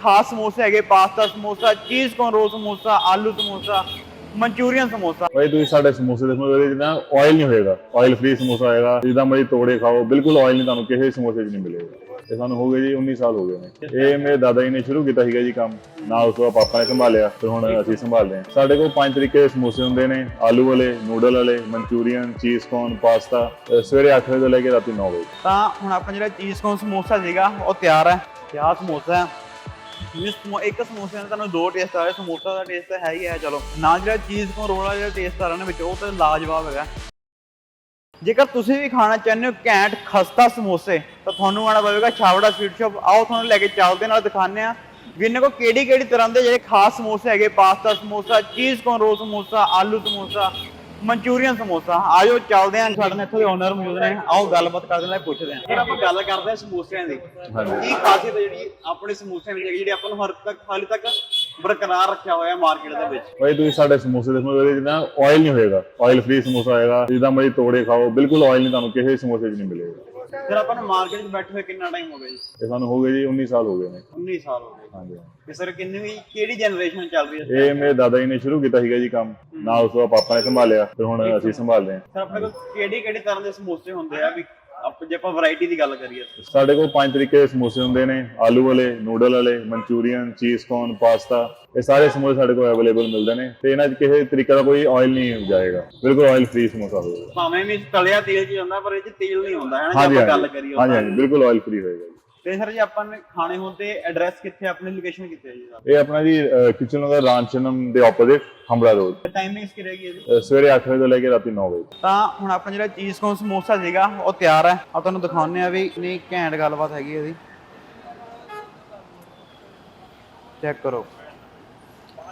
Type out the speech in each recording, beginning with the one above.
ਖਾਸ ਸਮੋਸੇ ਹੈਗੇ ਪਾਸਤਾ ਸਮੋਸਾ ਚੀਜ਼ ਕੋਨ ਰੋਲ ਸਮੋਸਾ ਆਲੂ ਸਮੋਸਾ ਮਨਚੂਰੀਅਨ ਸਮੋਸਾ। ਭਾਈ ਤੁਸੀਂ ਸਾਡੇ ਸਮੋਸੇ ਦੇਖੋ ਇਹਦੇ ਜਿੱਦਾਂ ਆਇਲ ਨਹੀਂ ਹੋਏਗਾ ਆਇਲ ਫ੍ਰੀ ਸਮੋਸਾ ਹੋਏਗਾ। ਜਿੱਦਾਂ ਮਰਜ਼ੀ ਤੋੜੇ ਖਾਓ ਬਿਲਕੁਲ ਆਇਲ ਨਹੀਂ ਤੁਹਾਨੂੰ ਕਿਸੇ ਸਮੋਸੇ 'ਚ ਨਹੀਂ ਮਿਲੇਗਾ। ਇਹ ਸਾਨੂੰ ਹੋ ਗਏ ਜੀ 19 ਸਾਲ ਹੋ ਗਏ ਨੇ। ਇਹ ਮੇਰੇ ਦਾਦਾ ਜੀ ਨੇ ਸ਼ੁਰੂ ਕੀਤਾ ਸੀਗਾ ਜੀ ਕੰਮ। ਨਾਲ ਉਸ ਤੋਂ ਪਾਪਾ ਨੇ ਸੰਭਾਲਿਆ ਫਿਰ ਹੁਣ ਅਸੀਂ ਸੰਭਾਲਦੇ ਹਾਂ। ਸਾਡੇ ਕੋਲ ਪੰਜ ਤਰੀਕੇ ਦੇ ਸਮੋਸੇ ਹੁੰਦੇ ਨੇ ਆਲੂ ਵਾਲੇ ਨੂਡਲ ਵਾਲੇ ਮਨਚੂਰੀਅਨ ਚੀਜ਼ ਕੋਨ ਪਾਸਤਾ। ਸਵੇਰੇ 8 ਵਜੇ ਤੋਂ ਲੈ ਕੇ ਰਾਤੀ 9 ਵਜੇ। ਤਾਂ ਹੁਣ ਆਪਣਾ ਜਿਹੜਾ ਚੀਜ਼ ਕੋਨ ਸਮੋਸਾ ਸੀਗਾ ਉਹ ਤਿਆਰ ਹੈ। ਕਿਆ ਸਮੋਸਾ ਹੈ। ਇਸ ਇੱਕ ਸਮੋਸੇ ਨਾਲ ਤੁਹਾਨੂੰ ਦੋ ਟੇਸਟ ਆ ਰਹੇ, ਸਮੋਸਾ ਦਾ ਟੇਸਟ ਤਾਂ ਹੈ ਹੀ ਹੈ, ਚਲੋ। ਨਾ ਜਿਹੜਾ ਚੀਜ਼ ਕੋਨ ਰੋਲ ਜਿਹੜਾ ਟੇਸਟ ਆ ਰਿਹਾ ਨਾ ਵਿੱਚ, ਉਹ ਤਾਂ ਲਾਜਵਾਬ ਹੈਗਾ। ਜੇਕਰ ਤੁਸੀਂ ਵੀ ਖਾਣਾ ਚਾਹੁੰਦੇ ਹੋ ਘੈਂਟ ਖਸਤਾ ਸਮੋਸੇ, ਤਾਂ ਤੁਹਾਨੂੰ ਆਣਾ ਪਵੇਗਾ ਛਾਵੜਾ ਸਵੀਟ ਸ਼ਾਪ ਆਓ, ਤੁਹਾਨੂੰ ਲੈ ਕੇ ਚੱਲਦੇ ਨਾਲ ਦਿਖਾਉਂਦੇ ਆ ਵੀ ਇਹਨਾਂ ਕੋਲ ਕਿਹੜੀ ਕਿਹੜੀ ਤਰ੍ਹਾਂ ਦੇ ਜਿਹੜੇ ਖਾਸ ਸਮੋਸੇ ਹੈਗੇ, ਪਾਸਤਾ ਸਮੋਸਾ ਚੀਜ਼ ਕੋਨ ਰੋਲ ਸਮੋਸਾ, ਆਲੂ ਸਮੋਸਾ ਮਨਚੂਰੀਅਨ ਸਮੋਸਾ। ਆਜੋ ਚੱਲਦੇ ਆਂ ਸਾਡੇ ਨਾਲ ਇੱਥੋਂ ਦੇ ਓਨਰ ਮੌਜੂਦ ਨੇ। ਆਓ ਗੱਲਬਾਤ ਕਰਦੇ ਨਾਲ ਪੁੱਛਦੇ ਆਂ। ਫਿਰ ਆਪਾਂ ਗੱਲ ਕਰਦੇ ਆਂ ਸਮੋਸਿਆਂ ਦੀ। ਕੀ ਖਾਸੀਅਤ ਹੈ ਜਿਹੜੀ ਆਪਣੇ ਸਮੋਸਿਆਂ ਵਿੱਚ ਹੈਗੀ ਜਿਹੜੀ ਆਪਾਂ ਨੂੰ ਹਰ ਤੱਕ ਹਾਲੇ ਤੱਕ ਬਰਕਰਾਰ ਰੱਖਿਆ ਹੋਇਆ ਮਾਰਕੀਟ ਦੇ ਵਿੱਚ? ਭਾਈ ਤੁਸੀਂ ਸਾਡੇ ਸਮੋਸੇ ਦੇਖੋ ਇਹਦੇ ਜਿੱਦਾਂ ਆਇਲ ਨਹੀਂ ਹੋਏਗਾ। ਆਇਲ ਫ੍ਰੀ ਸਮੋਸਾ ਹੋਏਗਾ। ਜਿੱਦਾਂ ਮਰਜ਼ੀ ਤੋੜੇ ਖਾਓ ਬਿਲਕੁਲ ਆਇਲ ਨਹੀਂ ਤੁਹਾਨੂੰ ਕਿਸੇ ਸਮੋਸੇ 'ਚ ਨਹੀਂ ਮਿਲੇਗਾ। ਫਿਰ ਆਪਾਂ ਨੂੰ ਮਾਰਕੀਟ 'ਚ ਬੈਠੇ ਹੋਏ ਕਿੰਨਾ ਟਾਈਮ ਹੋ ਗਿਆ ਜੀ? ਇਹ ਸਾਨੂੰ ਹੋ ਗਏ ਜੀ 19 ਸਾਲ ਹੋ ਗਏ ਨੇ। 19 ਸਾਲ ਹੋ ਗਏ। ਹਾਂਜੀ। ਤੇ ਸਰ ਕਿੰਨੀ ਕਿਹੜੀ ਜਨਰੇਸ਼ਨ ਚੱਲ ਰਹੀ ਹੈ ਇਹ ਮੇਰੇ ਦਾਦਾ ਜੀ ਨੇ ਸ਼ੁਰੂ ਕੀਤਾ ਸੀਗਾ ਜੀ ਕੰਮ। ਨਾਲ ਉਸ ਤੋਂ ਪਾਪਾ ਨੇ ਸੰਭਾਲਿਆ ਫਿਰ ਹੁਣ ਅਸੀਂ ਸੰਭਾਲਦੇ ਹਾਂ। ਸਰ ਆਪਣੇ ਕੋਲ ਕਿਹੜੀ ਕਿਹੜੀ ਤਰ੍ਹਾਂ ਦੇ ਸਮੋਸੇ ਹੁੰਦੇ ਆ ਵੀ ਆਪਾਂ ਜੇ ਆਪਾਂ ਵੈਰਾਈਟੀ ਦੀ ਗੱਲ ਕਰੀਏ ਸਾਡੇ ਕੋਲ ਪੰਜ ਤਰੀਕੇ ਦੇ ਸਮੋਸੇ ਹੁੰਦੇ ਨੇ ਆਲੂ ਵਾਲੇ ਨੂਡਲ ਵਾਲੇ ਮਨਚੂਰੀਅਨ ਚੀਜ਼ ਕੋਨ ਪਾਸਤਾ ਇਹ ਸਾਰੇ ਸਮੋਸੇ ਸਾਡੇ ਕੋਲ ਅਵੇਲੇਬਲ ਮਿਲਦੇ ਨੇ ਤੇ ਇਹਨਾਂ 'ਚ ਕਿਸੇ ਤਰੀਕੇ ਦਾ ਕੋਈ ਆਇਲ ਨਹੀਂ ਜਾਏਗਾ। ਬਿਲਕੁਲ ਆਇਲ ਫ੍ਰੀ ਸਮੋਸਾ ਹੋਵੇਗਾ ਭਾਵੇਂ ਵੀ ਤਲਿਆ ਤੇਲ ਚ ਹੁੰਦਾ ਪਰ ਇਹ ਚ ਤੇਲ ਨਹੀਂ ਹੁੰਦਾ ਹੈ ਨਾ ਹਾਂਜੀ ਜੇ ਆਪਾਂ ਹਾਂਜੀ। ਗੱਲ ਕਰੀਏ ਹਾਂਜੀ ਹਾਂਜੀ ਬਿਲਕੁਲ ਆਇਲ ਫ੍ਰੀ ਹੋਏਗਾ ਜੀ। ਤੇ ਸਰ ਜੇ ਆਪਾਂ ਨੇ ਖਾਣੇ ਹੋਣ ਤੇ ਐਡਰੈਸ ਕਿੱਥੇ ਆਪਣੀ ਲੋਕੇਸ਼ਨ ਕਿੱਥੇ ਹੈ ਜੀ? ਇਹ ਆਪਣਾ ਜੀ ਕਿਚਨ ਨਗਰ ਰਾਂਚਨਮ ਦੇ ਆਪੋਜ਼ਿਟ ਹਮਰਾ ਰੋਡ ਟਾਈਮਿੰਗਸ ਕੀ ਰਹੇਗੀ ਇਹਦੀ? ਸਵੇਰੇ 8 ਵਜੇ ਤੋਂ ਲੈ ਕੇ ਰਾਤੀ 9 ਵਜੇ। ਤਾਂ ਹੁਣ ਆਪਣਾ ਜਿਹੜਾ ਚੀਜ਼ ਕੋਨ ਸਮੋਸਾ ਸੀਗਾ ਉਹ ਤਿਆਰ ਹੈ। ਆ ਤੁਹਾਨੂੰ ਦਿਖਾਉਂਦੇ ਆ ਵੀ ਕਿੰਨੀ ਘੈਂਟ ਗੱਲਬਾਤ ਹੈਗੀ ਇਹਦੀ। ਚੈੱਕ ਕਰੋ।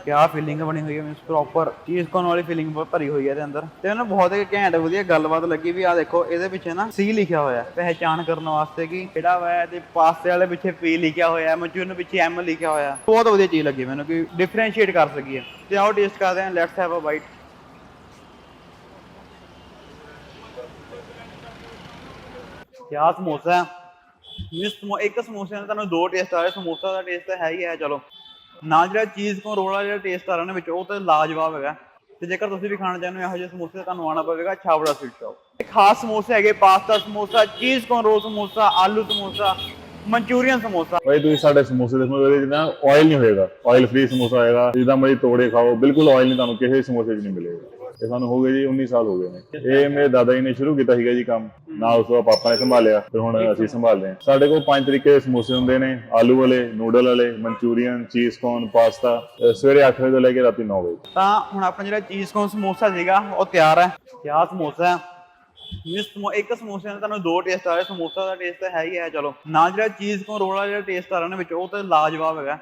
ਕਿਆ ਫੀਲਿੰਗ ਬਣੀ ਹੋਈ ਹੈ ਮੀਨਸ ਪ੍ਰੋਪਰ ਚੀਜ਼ ਕੋਨ ਵਾਲੀ ਫੀਲਿੰਗ ਭਰੀ ਹੋਈ ਹੈ ਇਹਦੇ ਅੰਦਰ। ਤੇ ਮੈਨੂੰ ਬਹੁਤ ਹੀ ਘੈਂਟ, ਵਧੀਆ ਗੱਲਬਾਤ ਲੱਗੀ ਵੀ ਆ ਦੇਖੋ, ਇਹਦੇ ਪਿੱਛੇ ਨਾ ਸੀ ਲਿਖਿਆ ਹੋਇਆ ਹੈ ਪਹਿਚਾਨ ਕਰਨ ਵਾਸਤੇ ਕਿ ਕਿਹੜਾ ਵਾ ਤੇ ਪਾਸਤੇ ਵਾਲੇ ਪਿੱਛੇ ਪੀ ਲਿਖਿਆ ਹੋਇਆ ਹੈ, ਮਨਚੂਰੀਅਨ ਪਿੱਛੇ ਐਮ ਲਿਖਿਆ ਹੋਇਆ ਹੈ। ਬਹੁਤ ਵਧੀਆ ਚੀਜ਼ ਲੱਗੀ ਮੈਨੂੰ ਕਿ ਡਿਫਰੈਂਸ਼ੀਏਟ ਕਰ ਸਕੀਏ। ਤੇ ਆਓ ਟੇਸਟ ਕਰਦੇ ਹਾਂ ਲੈਟਸ ਹੈਵ ਅ ਬਾਈਟ ਕਿਆ ਸਮੋਸਾ ਹੈ? ਇਸ ਸਮੋ ਇੱਕ ਸਮੋਸੇ ਨਾਲ ਤੁਹਾਨੂੰ ਦੋ ਟੇਸਟ ਆ ਰਹੇ, ਸਮੋਸਾ ਦਾ ਟੇਸਟ ਤਾਂ ਹੈ ਹੀ ਹੈ, ਚਲੋ। ਨਾ ਜਿਹੜਾ ਚੀਜ਼ ਕੋ ਰੋਲ ਜਿਹੜਾ ਟੇਸਟ ਆ ਰਿਹਾ ਨਾ ਵਿੱਚ, ਉਹ ਤਾਂ ਲਾਜਵਾਬ ਹੈਗਾ। ਤੇ ਜੇਕਰ ਤੁਸੀਂ ਵੀ ਖਾਣਾ ਚਾਹੁੰਦੇ ਹੋ, ਇਹੋ ਜਿਹੇ ਸਮੋਸੇ ਤੁਹਾਨੂੰ ਆਉਣਾ ਪਵੇਗਾ ਛਾਵੜਾ ਸਵੀਟ ਸ਼ਾਪ ਖਾਸ ਸਮੋਸੇ ਹੈਗੇ, ਪਾਸਤਾ ਸਮੋਸਾ, ਚੀਜ਼ ਕੋਨ ਰੋਲ ਸਮੋਸਾ, ਆਲੂ ਸਮੋਸਾ, ਮਨਚੂਰੀਅਨ ਸਮੋਸਾ। ਭਾਈ ਤੁਸੀਂ ਸਾਡੇ ਸਮੋਸੇ ਦੇਖੋ, ਇਹਦੇ ਜਿੱਦਾਂ ਆਇਲ ਨਹੀਂ ਹੋਏਗਾ। ਆਇਲ ਫ੍ਰੀ ਸਮੋਸਾ ਹੋਏਗਾ, ਜਿੱਦਾਂ ਮਰਜ਼ੀ ਤੋੜੇ ਖਾਓ, ਬਿਲਕੁਲ ਆਇਲ ਨਹੀਂ ਤੁਹਾਨੂੰ ਕਿਸੇ ਸਮੋਸੇ 'ਚ ਨਹੀਂ ਮਿਲੇਗਾ। ਇਹ ਸਾਨੂੰ ਹੋ ਗਏ ਜੀ 19 ਸਾਲ ਹੋ ਗਏ ਨੇ। ਇਹ ਮੇਰੇ ਦਾਦਾ ਜੀ ਨੇ ਸ਼ੁਰੂ ਕੀਤਾ ਸੀਗਾ ਜੀ ਕੰਮ। ਨਾਲ ਉਸ ਤੋਂ ਪਾਪਾ ਨੇ ਸੰਭਾਲਿਆ, ਫਿਰ ਹੁਣ ਅਸੀਂ ਸੰਭਾਲਦੇ ਹਾਂ। ਸਾਡੇ ਕੋਲ ਪੰਜ ਤਰੀਕੇ ਦੇ ਸਮੋਸੇ ਹੁੰਦੇ ਨੇ, ਆਲੂ ਵਾਲੇ, ਨੂਡਲ ਵਾਲੇ, ਮਨਚੂਰੀਅਨ, ਚੀਜ਼ ਕੋਨ, ਪਾਸਤਾ ਸਵੇਰੇ 8 ਵਜੇ ਤੋਂ ਲੈ ਕੇ ਰਾਤੀ 9 ਵਜੇ। ਤਾਂ ਹੁਣ ਆਪਣਾ ਜਿਹੜਾ ਚੀਜ਼ ਕੋਨ ਸਮੋਸਾ ਸੀਗਾ, ਉਹ ਤਿਆਰ ਹੈ। ਕਿਆ ਸਮੋਸਾ ਹੈ। ਇਸ ਇੱਕ ਸਮੋਸੇ ਨਾਲ ਤੁਹਾਨੂੰ ਦੋ ਟੇਸਟ ਆ ਰਹੇ। ਸਮੋਸਾ ਦਾ ਟੇਸਟ ਤਾਂ ਹੈ ਹੀ ਹੈ, ਚਲੋ। ਨਾ ਜਿਹੜਾ ਚੀਜ਼ ਕੋਨ ਰੋਲ ਜਿਹੜਾ ਟੇਸਟ ਆ ਰਿਹਾ ਨਾ ਵਿੱਚ, ਉਹ ਤਾਂ ਲਾਜਵਾਬ ਹੈਗਾ।